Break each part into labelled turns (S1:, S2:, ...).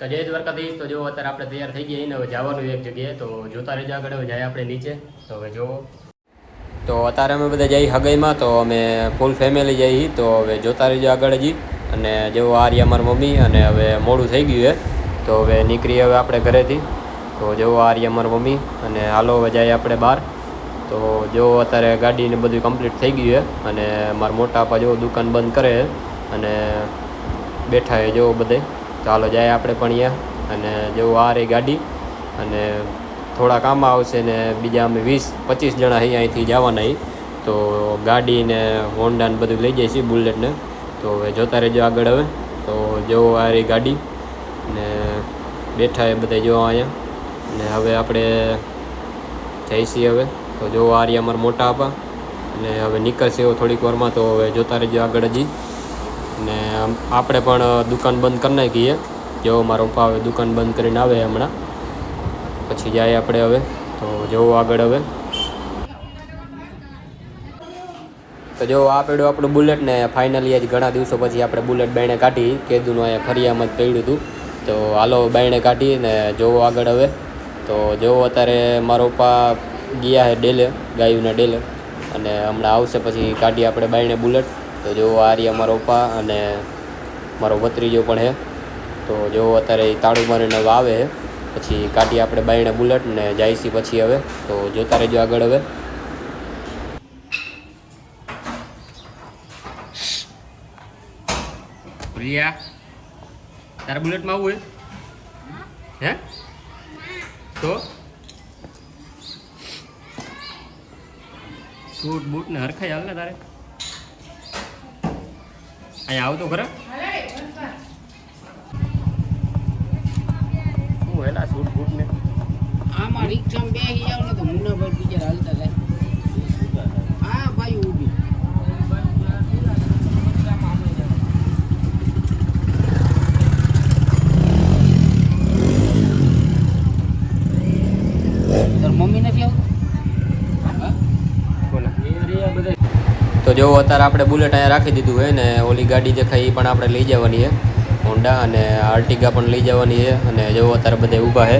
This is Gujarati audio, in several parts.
S1: તો જય દ્વારકાધીશ. તો જો અત્યારે આપણે તૈયાર થઈ ગયા એને હવે જવાનું એક જગ્યાએ. તો જોતા રહેજો આગળ. હવે જાય આપણે નીચે. તો હવે જોવો તો અત્યારે અમે બધા જઈ હગાઈમાં. તો અમે ફૂલ ફેમિલી જઈ તો હવે જોતા રહેજો આગળ હજી. અને જેવો આ રહી અમારી મમ્મી અને હવે મોડું થઈ ગયું છે તો હવે નીકળી હવે આપણે ઘરેથી. તો જેવો આ રહી અમારી મમ્મી અને હાલો હવે જાય આપણે બહાર. તો જો અત્યારે ગાડીને બધું કમ્પ્લીટ થઈ ગયું છે અને મારા મોટા આપા જો દુકાન બંધ કરે અને બેઠા એ જો બધે. ચાલો જાય આપણે પણ અહીંયા. અને જેવું આ રહી ગાડી, અને થોડા કામ આવશે ને બીજા અમે વીસ, પચીસ જણા અહીં અહીંથી જવાના તો ગાડી ને હોન્ડા ને બધું લઈ જાય છે બુલેટને તો હવે જોતા રહેજો આગળ હવે. તો જેવો આ રહી ગાડી, ને બેઠા એ બધા જોવા અહીંયા. ને હવે આપણે જઈશી હવે. તો જોવો આ રહી અમારા મોટા આપા. અને હવે નીકળશે એવો થોડીક વારમાં, તો હવે જોતા રહેજો આગળ હજી. ને આપણે પણ દુકાન બંધ કરી નાખીએ. જેવો મારો પપ્પા હવે દુકાન બંધ કરીને આવે હમણાં. પછી જાય આપણે હવે. તો જવું આગળ હવે. તો જો આ પડ્યું આપણું બુલેટ ને ફાઇનલી આજ ઘણા દિવસો પછી આપણે બુલેટ બાયણે કાઢી. કેદુનું અહીંયા ફરિયામાં જ પડ્યું હતું. તો હાલો બાયણે કાઢી ને જોવો આગળ હવે. તો જોવો અત્યારે મારો પપ્પા ગયા છે ડેલે, ગાયુના ડેલે. અને હમણાં આવશે પછી કાઢીએ આપણે બાયણે બુલેટ. તો જોવો આ રહ્યા મારો પપ્પા અને મારો ભત્રીજો પણ છે. તો જો અત્યારે તાળું મારીને વાવે છે, પછી કાઢીએ આપણે બાયણે બુલેટ ને જાયસી પછી હવે. તો જોતા રહેજો આગળ હવે. પ્રિયા, તારા બુલેટમાં આવું હે? તો? સૂટ બૂટ ને હરખાઈ હાલ ને તારે? અહીંયા આવતો ખરા શું હેલા સૂટ બૂટ ને
S2: ને તો મુન્નાભાઈ બીજા હાલતા જાય. હા ભાઈ ઊભી. તાર મમ્મી નથી આવતું?
S1: તો જો અત્યારે આપણે બુલેટ અહીંયા રાખી દીધું હોય ને ઓલી ગાડી દેખાય એ પણ આપણે લઈ જવાની છે. હોન્ડા અને આર્ટિગા પણ લઈ જવાની છે અને જો અત્યારે બધે ઊભા છે.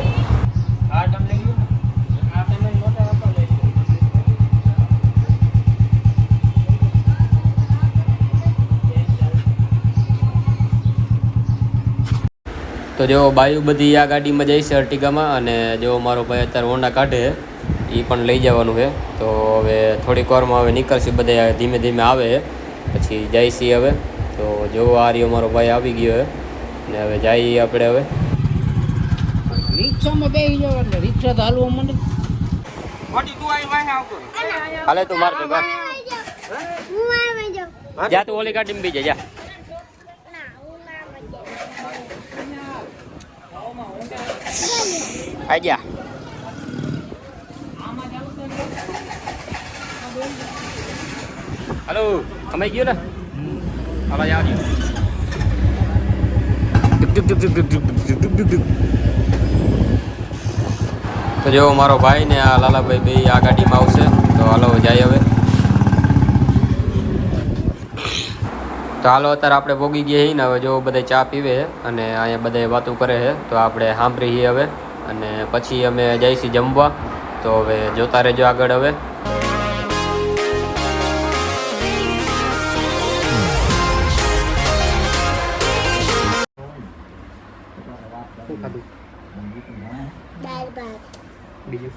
S1: તો જો બાયુ બધી આ ગાડીમાં જાય છે અર્ટિગામાં અને જો મારો ભાઈ અત્યારે ઓંડા કાઢે એ પણ લઈ જવાનું છે. તો હવે થોડીક વારમાં હવે નીકળશે બધા ધીમે ધીમે આવે પછી જાય છે હવે. તો જેવો આ રહ્યો મારો ભાઈ આવી ગયો છે ને હવે જઈએ આપણે હવે.
S2: રિક્ષામાં બેસી જવાનું રિક્ષા તો હાલવા મને
S1: હાલે. તું મારે જા. તું ઓલી ગાડીમાં બી જા. આજા હલો તમે ગયો ને અવાજ આવજો તો જો મારો ભાઈ ને આ લાલાભાઈ બે આ ગાડીમાં આવશે તો હાલો જાય હવે. તો હાલો અત્યારે આપણે ભોગી ગયા ને હવે જો બધા ચા પીવે અને અહીંયા બધા વાતો કરે છે તો આપણે સાંભળીએ હવે. અને પછી અમે જઈશું જમવા. તો હવે જોતા રહેજો આગળ હવે. બીજું?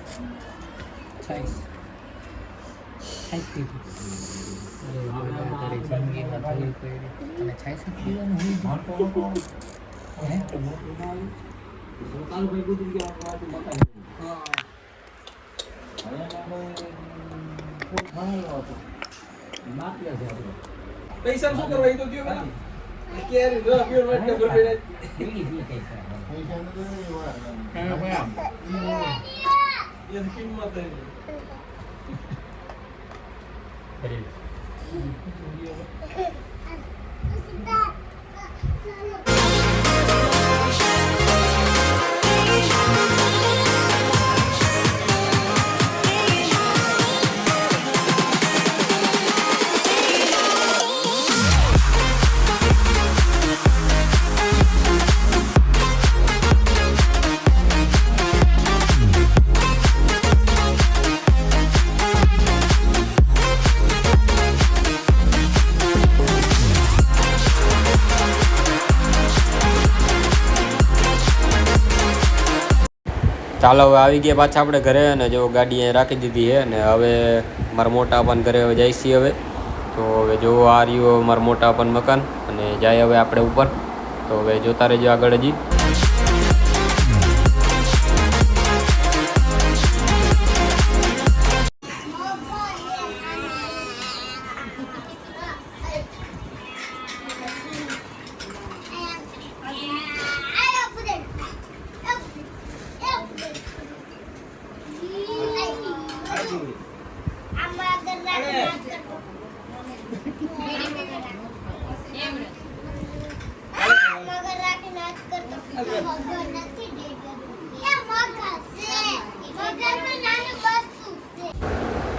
S3: પૈસા શું કરવા? એ તો કયો પેલા? કેરી, જો પીર વાત કે બોલ બેટા
S2: પીડી પી કઈ છે.
S3: એ કિંમત હે
S1: ચાલો હવે આવી ગયા પાછા આપણે ઘરે અને જો ગાડી અહીંયા રાખી દીધી છે અને હવે મારા મોટા પણ ઘરે હવે જાય છીએ હવે. તો હવે જો આ રહ્યું મારા મોટા પણ મકાન અને જાય હવે આપણે ઉપર. તો હવે જોતા રહેજો આગળ હજી.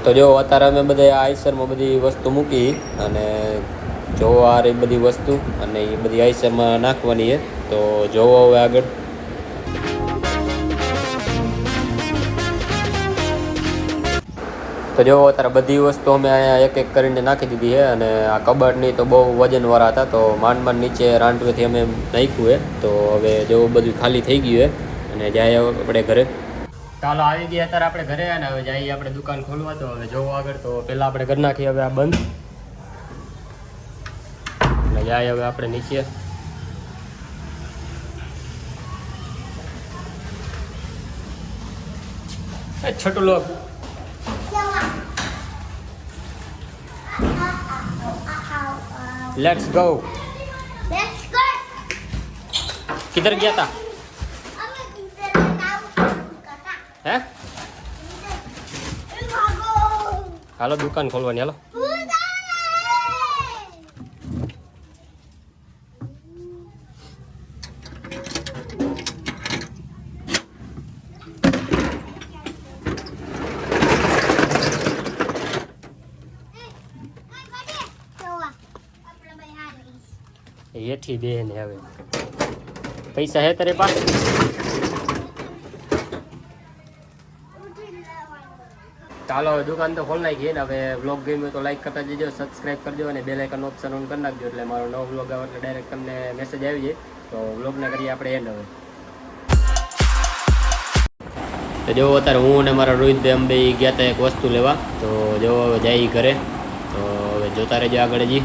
S1: તો જો અત્યારે અમે બધા આઈસરમાં બધી વસ્તુ મૂકી અને જોવા આ બધી વસ્તુ અને એ બધી આઈસરમાં નાખવાની છે. તો જોવો હવે આગળ. તો જો અત્યારે બધી વસ્તુ અમે અહીંયા એક એક કરીને નાખી દીધી છે અને આ કબાટની તો બહુ વજનવાળા હતા, તો માંડ માંડ નીચે રાંટવેથી અમે નાખ્યું છે. તો હવે જો બધું ખાલી થઈ ગયું છે અને જાય આપણે ઘરે. ચાલો આવી ગયા અત્યારે આપણે ઘરે અને હવે જઈએ આપણે દુકાન ખોલવા. તો હવે જોવો આગળ, તો પહેલાં આપણે ઘર નાખીએ હવે આ બંધ. અને જાય હવે આપણે નીચે. એ છોટું લોક લેટ્સ ગો કિધર ગયા તા હે હાલો દુકાન ખોલવાની હાલો હેઠી બે ને હવે. પૈસા હે તારે પાસે? ચાલો, હવે દુકાન તો ખોલ નાખીએ ને હવે વ્લોગ ગમ્યો તો લાઈક કરતા જજો સબસ્ક્રાઇબ કરજો અને બે લાઇકન ઓપ્શન ઓન કરી નાખજો એટલે મારો નવો બ્લોગ આવે એટલે ડાયરેક્ટ તમને મેસેજ આવી જાય. તો બ્લોગને કરીએ આપણે એન્ડ હવે. તો જો અત્યારે હું અને મારા રોહિતભાઈ અંબે ગયા હતા એક વસ્તુ લેવા. તો જો હવે જાય ઘરે. તો હવે જોતા રહેજો આગળ હજી.